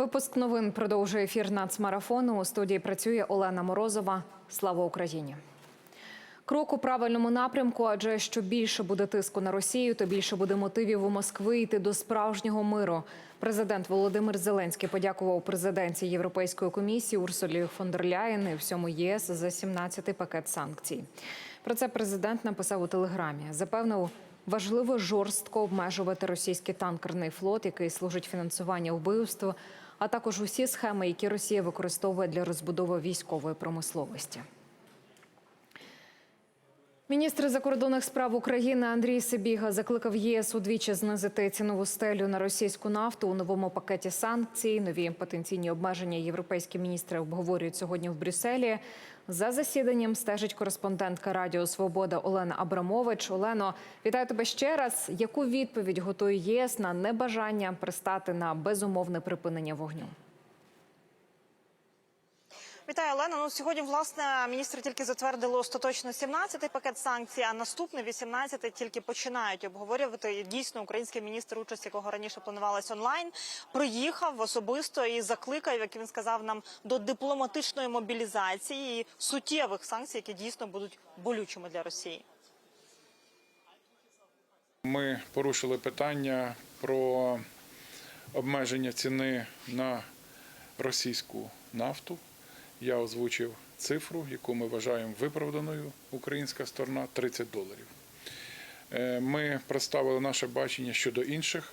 Випуск новин продовжує ефір нацмарафону. У студії працює Олена Морозова. Слава Україні. Крок у правильному напрямку, адже що більше буде тиску на Росію, то більше буде мотивів у Москви йти до справжнього миру. Президент Володимир Зеленський подякував президенті Європейської комісії Урсулі фон дер Ляєн і всьому ЄС за 17-й пакет санкцій. Про це президент написав у телеграмі. Запевнив, важливо жорстко обмежувати російський танкерний флот, який служить фінансуванню вбивств, а також усі схеми, які Росія використовує для розбудови військової промисловості. Міністр закордонних справ України Андрій Сибіга закликав ЄС удвічі знизити цінову стелю на російську нафту у новому пакеті санкцій. Нові потенційні обмеження європейські міністри обговорюють сьогодні в Брюсселі. За засіданням стежить кореспондентка Радіо Свобода Олена Абрамович. Олено, вітаю тебе ще раз. Яку відповідь готує ЄС на небажання пристати на безумовне припинення вогню? Вітаю, Олена. Ну сьогодні власне міністри тільки затвердили остаточно 17-й пакет санкцій, а наступний 18-й тільки починають обговорювати. Дійсно, український міністр, участь якого раніше планувалась онлайн, приїхав особисто і закликав, як він сказав нам, до дипломатичної мобілізації і суттєвих санкцій, які дійсно будуть болючими для Росії. Ми порушили питання про обмеження ціни на російську нафту. Я озвучив цифру, яку ми вважаємо виправданою українська сторона 30 доларів. Е, Ми представили наше бачення щодо інших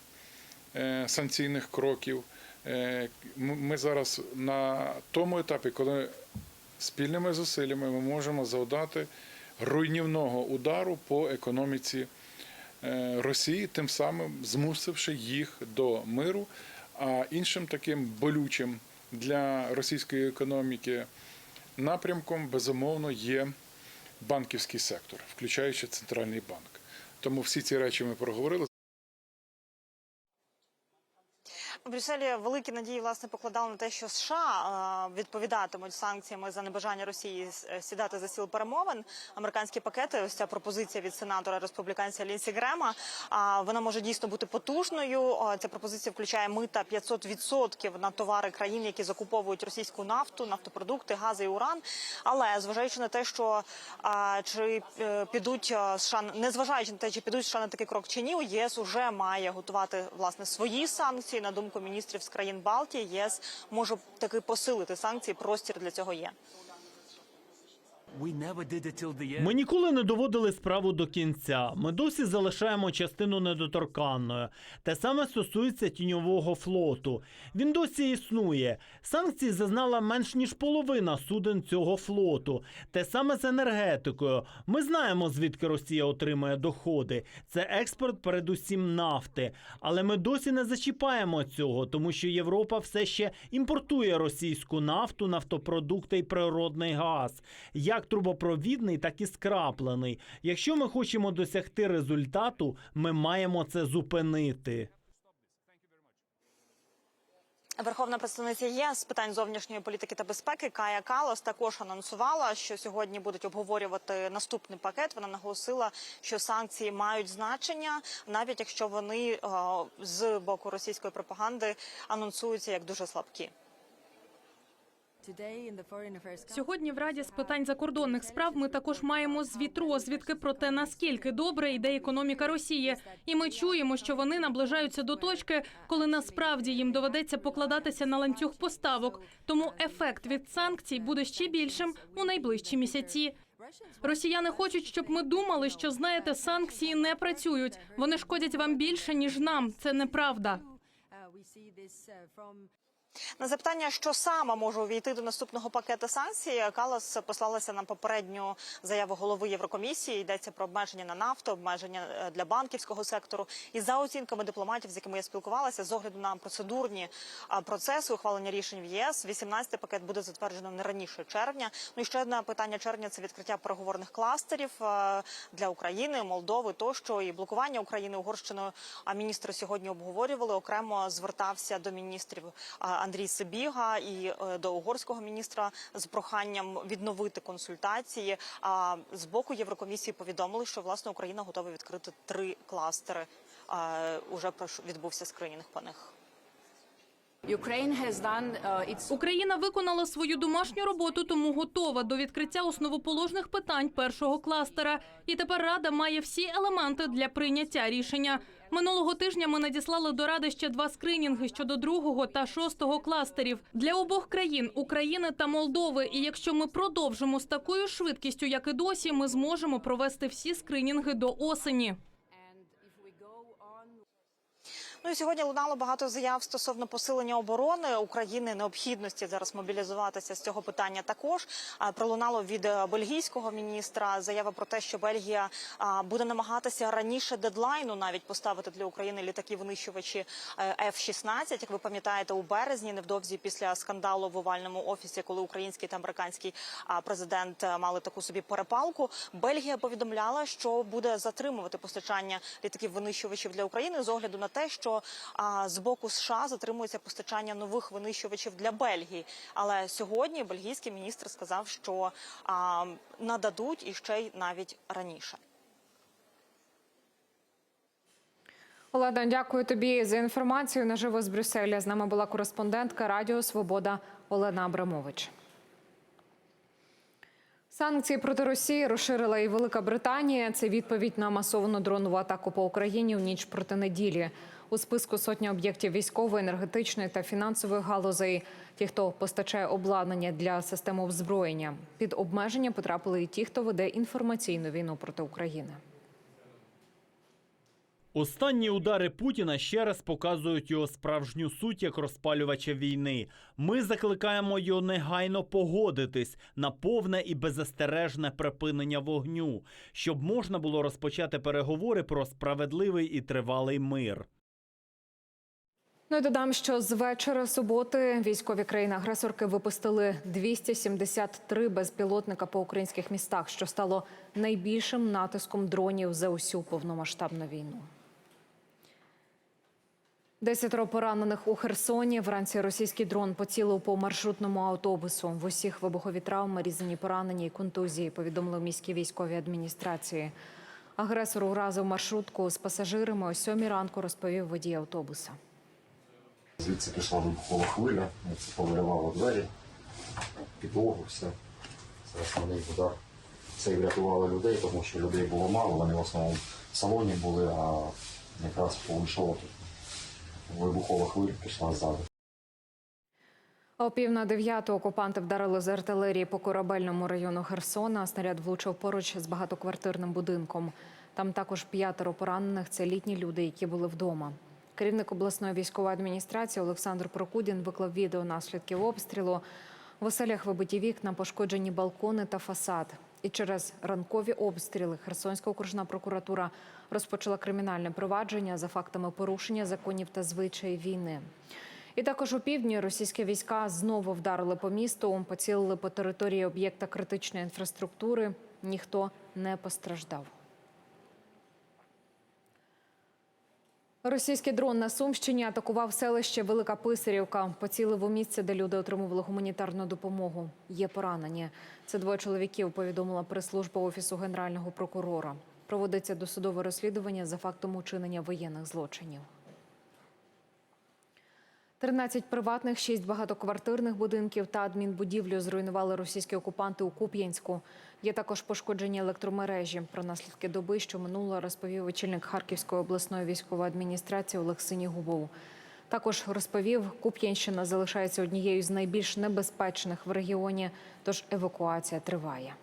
е, санкційних кроків. Е, Ми зараз на тому етапі, коли спільними зусиллями ми можемо завдати руйнівного удару по економіці Росії, тим самим змусивши їх до миру. А іншим таким болючим для російської економіки напрямком безумовно є банківський сектор, включаючи центральний банк. Тому всі ці речі ми проговорили. У Брюсселі великі надії власне покладали на те, що США відповідатимуть санкціями за небажання Росії е, сідати за стіл перемовин. Американські пакети, ось ця пропозиція від сенатора республіканця Лінсі Грема. Вона може дійсно бути потужною. Ця пропозиція включає мита 500% на товари країн, які закуповують російську нафту, нафтопродукти, гази і уран. Але зважаючи на те, що чи е, підуть е, США, незважаючи на те, чи підуть США на такий крок чи ні, ЄС уже має готувати власне свої санкції. На думку міністрів з країн Балтії, ЄС може таки посилити санкції. Простір для цього є. Ми ніколи не доводили справу до кінця. Ми досі залишаємо частину недоторканною. Те саме стосується тіньового флоту. Він досі існує. Санкції зазнала менш ніж половина суден цього флоту. Те саме з енергетикою. Ми знаємо, звідки Росія отримує доходи. Це експорт, передусім нафти. Але ми досі не зачіпаємо цього, тому що Європа все ще імпортує російську нафту, нафтопродукти і природний газ. Як трубопровідний, так і скраплений. Якщо ми хочемо досягти результату, ми маємо це зупинити. Верховна представниця ЄС з питань зовнішньої політики та безпеки Кая Калас також анонсувала, що сьогодні будуть обговорювати наступний пакет. Вона наголосила, що санкції мають значення, навіть якщо вони е, з боку російської пропаганди анонсуються як дуже слабкі. Сьогодні в Раді з питань закордонних справ ми також маємо звіт розвідки про те, наскільки добре йде економіка Росії, і ми чуємо, що вони наближаються до точки, коли насправді їм доведеться покладатися на ланцюг поставок. Тому ефект від санкцій буде ще більшим у найближчі місяці. Росіяни хочуть, щоб ми думали, що знаєте, санкції не працюють. Вони шкодять вам більше ніж нам. Це неправда. На запитання, що саме може увійти до наступного пакету санкцій, Калас послалася на попередню заяву голови Єврокомісії. Йдеться про обмеження на нафту, обмеження е, для банківського сектору. І за оцінками дипломатів, з якими я спілкувалася, з огляду на процедурні процеси ухвалення рішень в ЄС, 18-й пакет буде затверджено не раніше червня. Ну і ще одне питання червня це відкриття переговорних кластерів е, для України, Молдови тощо і блокування України Угорщиною. А міністри сьогодні обговорювали окремо звертався до міністрів Андрій Сибіга і е, до угорського міністра з проханням відновити консультації. А з боку Єврокомісії повідомили, що власне Україна готова відкрити три кластери. Уже відбувся скринінг по них. Україна виконала свою домашню роботу, тому готова до відкриття основоположних питань першого кластера. І тепер рада має всі елементи для прийняття рішення. Минулого тижня ми надіслали до ради ще два скринінги щодо другого та шостого кластерів для обох країн України та Молдови. І якщо ми продовжимо з такою швидкістю, як і досі, ми зможемо провести всі скринінги до осені. Ну і сьогодні лунало багато заяв стосовно посилення оборони України, необхідності зараз мобілізуватися з цього питання. Також пролунало від е, бельгійського міністра заява про те, що Бельгія буде намагатися раніше дедлайну навіть поставити для України літаки винищувачі F-16. Як ви пам'ятаєте, у березні, невдовзі після скандалу в овальному офісі, коли український та американський президент е, мали таку собі перепалку. Бельгія повідомляла, що буде затримувати постачання літаків винищувачів для України з огляду на те, що а, з боку США затримується постачання нових винищувачів для Бельгії. Але сьогодні бельгійський міністр сказав, що а, нададуть і ще й навіть раніше. Олена, дякую тобі за інформацію. Наживо з Брюсселя. З нами була кореспондентка Радіо Свобода Олена Абрамович. Санкції проти Росії розширила і Велика Британія. Це відповідь на масовану дронову атаку по Україні у ніч проти неділі. У списку сотня об'єктів військової, енергетичної та фінансової галузей. Ті, хто постачає обладнання для систем озброєння. Під обмеження потрапили і ті, хто веде інформаційну війну проти України. Останні удари Путіна ще раз показують його справжню суть як розпалювача війни. Ми закликаємо його негайно погодитись на повне і беззастережне припинення вогню, щоб можна було розпочати переговори про справедливий і тривалий мир. Ну і додам, що з вечора суботи військові країни-агресорки випустили 273 безпілотника по українських містах, що стало найбільшим натиском дронів за усю повномасштабну війну. Десятеро поранених у Херсоні. Вранці російський дрон поцілив по маршрутному автобусу. В усіх вибухові травми, різані поранення і контузії, повідомили в міській військовій адміністрації. Агресор уразив маршрутку з пасажирами. О сьомій ранку розповів водій автобуса. Звідси пішла вибухова хвиля, це повиривало двері, підлогу, все. Це основний удар. Це і врятувало людей, тому що людей було мало, вони в основному в салоні були, а якраз повийшов тут вибухова хвиля пішла ззаду. О пів на дев'яту окупанти вдарили з артилерії по корабельному району Херсона. Снаряд влучив поруч з багатоквартирним будинком. Там також п'ятеро поранених. Це літні люди, які були вдома. Керівник обласної військової адміністрації Олександр Прокудін виклав відео наслідків обстрілу. В оселях вибиті вікна, пошкоджені балкони та фасад. І через ранкові обстріли Херсонська окружна прокуратура розпочала кримінальне провадження за фактами порушення законів та звичаїв війни. І також у півдні російські війська знову вдарили по місту, поцілили по території об'єкта критичної інфраструктури. Ніхто не постраждав. Російський дрон на Сумщині атакував селище Велика Писарівка. Поцілив у місце, де люди отримували гуманітарну допомогу. Є поранені. Це двоє чоловіків. Повідомила прес-служба офісу генерального прокурора. Проводиться досудове розслідування за фактом учинення воєнних злочинів. 13 приватних, 6 багатоквартирних будинків та адмінбудівлю зруйнували російські окупанти у Куп'янську. Є також пошкоджені електромережі. Про наслідки доби, що минуло, розповів очільник Харківської обласної військової адміністрації Олексиній Губов. Також розповів, Куп'янщина залишається однією з найбільш небезпечних в регіоні, тож евакуація триває.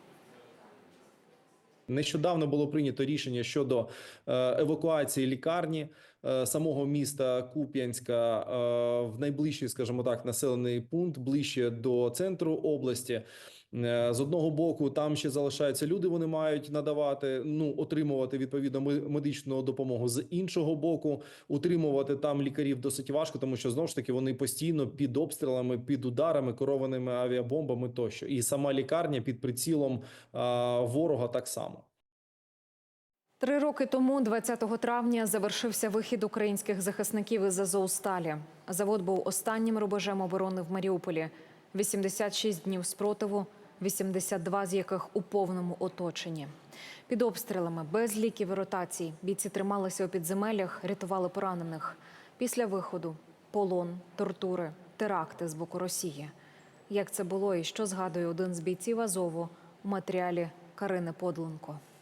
Нещодавно було прийнято рішення щодо е, евакуації лікарні е, самого міста Куп'янська е, в найближчий, скажімо так, населений пункт ближче до центру області. Е, З одного боку, там ще залишаються люди, вони мають надавати, ну отримувати відповідно медичну допомогу. З іншого боку, утримувати там лікарів досить важко, тому що знову ж таки вони постійно під обстрілами, під ударами, керованими авіабомбами тощо, і сама лікарня під прицілом а, ворога так само. Три роки тому, 20 травня, завершився вихід українських захисників із Азовсталі. Завод був останнім рубежем оборони в Маріуполі. 86 днів спротиву, 82 з яких у повному оточенні. Під обстрілами, без ліків і ротацій, бійці трималися у підземеллях, рятували поранених. Після виходу полон, тортури, теракти з боку Росії. Як це було і що згадує один з бійців Азову у матеріалі Карини Подленко. –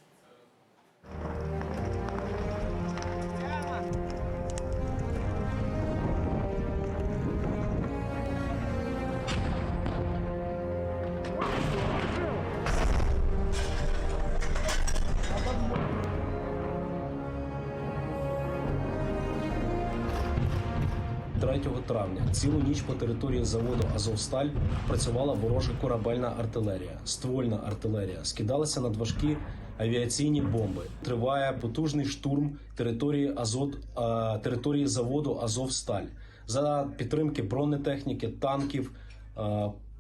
3 травня цілу ніч по території заводу Азовсталь працювала ворожа корабельна артилерія, ствольна артилерія, скидалися надважкі авіаційні бомби. Триває потужний штурм території Азот е, території заводу Азовсталь за підтримки бронетехніки, танків е,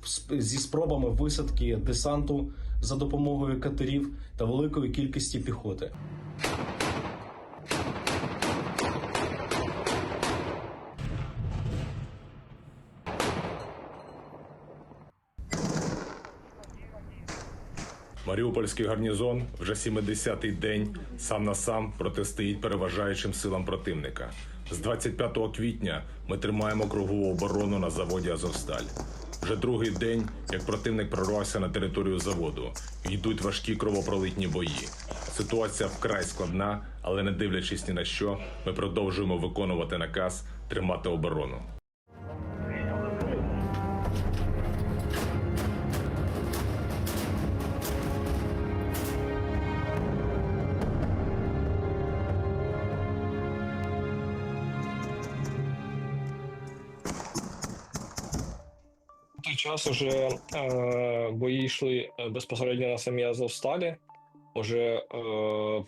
сп- зі спробами висадки десанту за допомогою катерів та великої кількості піхоти. Маріупольський гарнізон вже 70-й день сам на сам протистоїть переважаючим силам противника. З 25 квітня ми тримаємо кругову оборону на заводі Азовсталь. Вже другий день, як противник прорвався на територію заводу, йдуть важкі кровопролитні бої. Ситуація вкрай складна, але не дивлячись ні на що, ми продовжуємо виконувати наказ тримати оборону. Той час уже е, бої йшли е, безпосередньо на самій Азовсталі. Уже е,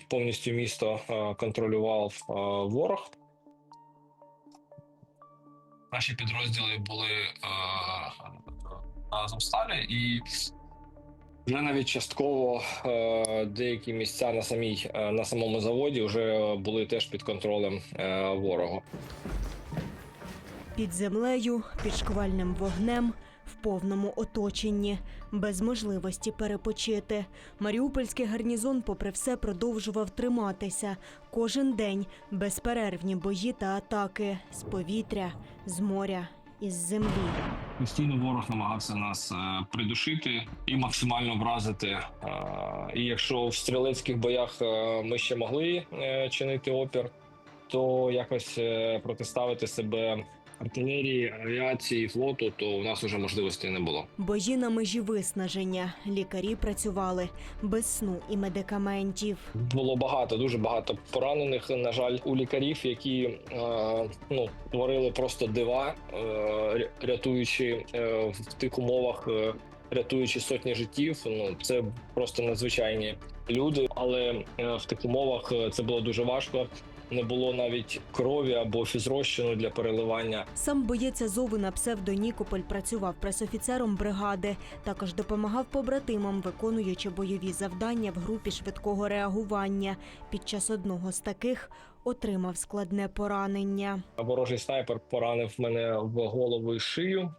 повністю місто е, контролював е, ворог. Наші підрозділи були е, на Азовсталі і вже навіть частково е, деякі місця на самій е, на самому заводі вже були теж під контролем е, ворога. Під землею, під шквальним вогнем, в повному оточенні, без можливості перепочити. Маріупольський гарнізон, попри все, продовжував триматися. Кожен день безперервні бої та атаки з повітря, з моря, із землі. Постійно ворог намагався нас е, придушити і максимально вразити. Е, І якщо в стрілецьких боях е, ми ще могли чинити опір, то якось протиставити себе артилерії, авіації, флоту, то у нас вже можливості не було. Бої на межі виснаження. Лікарі працювали без сну і медикаментів. Було багато, дуже багато поранених. На жаль, у лікарів, які е, ну творили просто дива, е, рятуючи е, в тих умовах, е, рятуючи сотні життів. Ну це просто надзвичайні люди. Але е, в тих умовах е, це було дуже важко. Не було навіть крові або фізрозчину для переливання. Сам боєць Азову на псевдо Нікополь працював пресофіцером бригади. Також допомагав побратимам, виконуючи бойові завдання в групі швидкого реагування. Під час одного з таких отримав складне поранення. Ворожий снайпер поранив мене в голову і шию.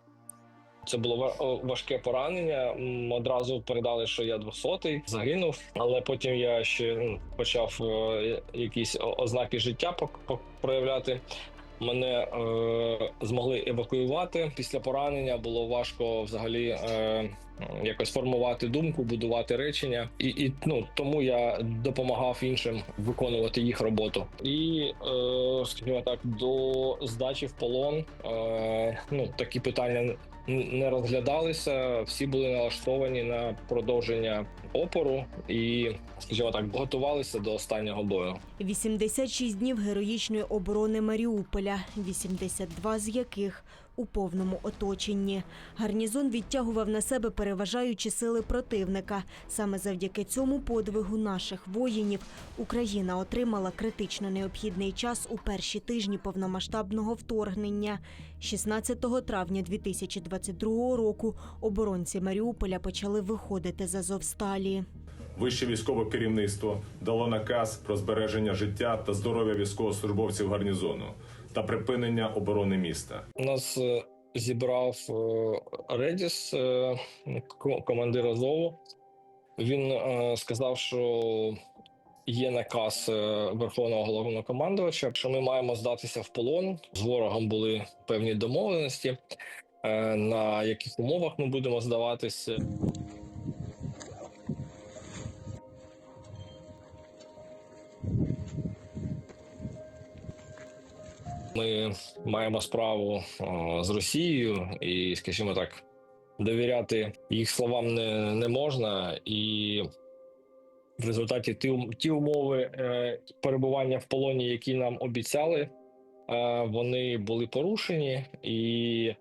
Це було важке поранення. Одразу передали, що я 200-й, загинув. Але потім я ще ну, почав е, якісь ознаки життя проявляти. Мене е, змогли евакуювати після поранення. Було важко взагалі е, якось формувати думку, будувати речення, і, і ну тому я допомагав іншим виконувати їх роботу. І е, скажімо так, до здачі в полон е, ну такі питання не розглядалися. Всі були налаштовані на продовження опору і, скажімо так, готувалися до останнього бою. 86 днів героїчної оборони Маріуполя, 82 з яких у повному оточенні. Гарнізон відтягував на себе переважаючі сили противника. Саме завдяки цьому подвигу наших воїнів Україна отримала критично необхідний час у перші тижні повномасштабного вторгнення. 16 травня 2022 року оборонці Маріуполя почали виходити з Азовсталі. Вище військове керівництво дало наказ про збереження життя та здоров'я військовослужбовців гарнізону та припинення оборони міста. Нас е, зібрав Редіс, е, ко- командир Азову. Він е, сказав, що є наказ Верховного головнокомандувача, що ми маємо здатися в полон. З ворогом були певні домовленості, на яких умовах ми будемо здаватися. Ми маємо справу з Росією, і, скажімо так, довіряти їх словам не, не можна. І в результаті ті, ті умови е, перебування в полоні, які нам обіцяли, е, вони були порушені, і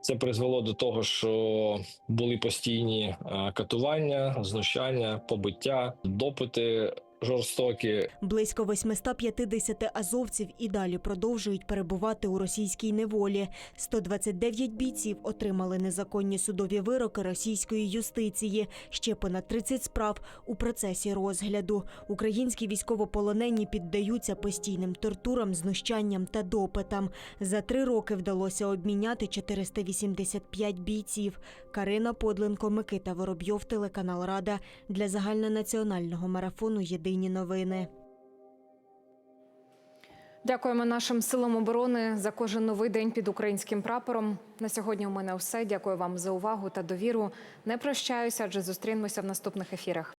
це призвело до того, що були постійні е, катування, знущання, побиття, допити жорстокі. Близько 850 азовців і далі продовжують перебувати у російській неволі. 129 бійців отримали незаконні судові вироки російської юстиції. Ще понад 30 справ у процесі розгляду. Українські військовополонені піддаються постійним тортурам, знущанням та допитам. За три роки вдалося обміняти 485 бійців. Карина Подленко, Микита Воробйов, телеканал Рада для загальнонаціонального марафону Єдині новини. Дякуємо нашим силам оборони за кожен новий день під українським прапором. На сьогодні у мене все. Дякую вам за увагу та довіру. Не прощаюся, адже зустрінемося в наступних ефірах.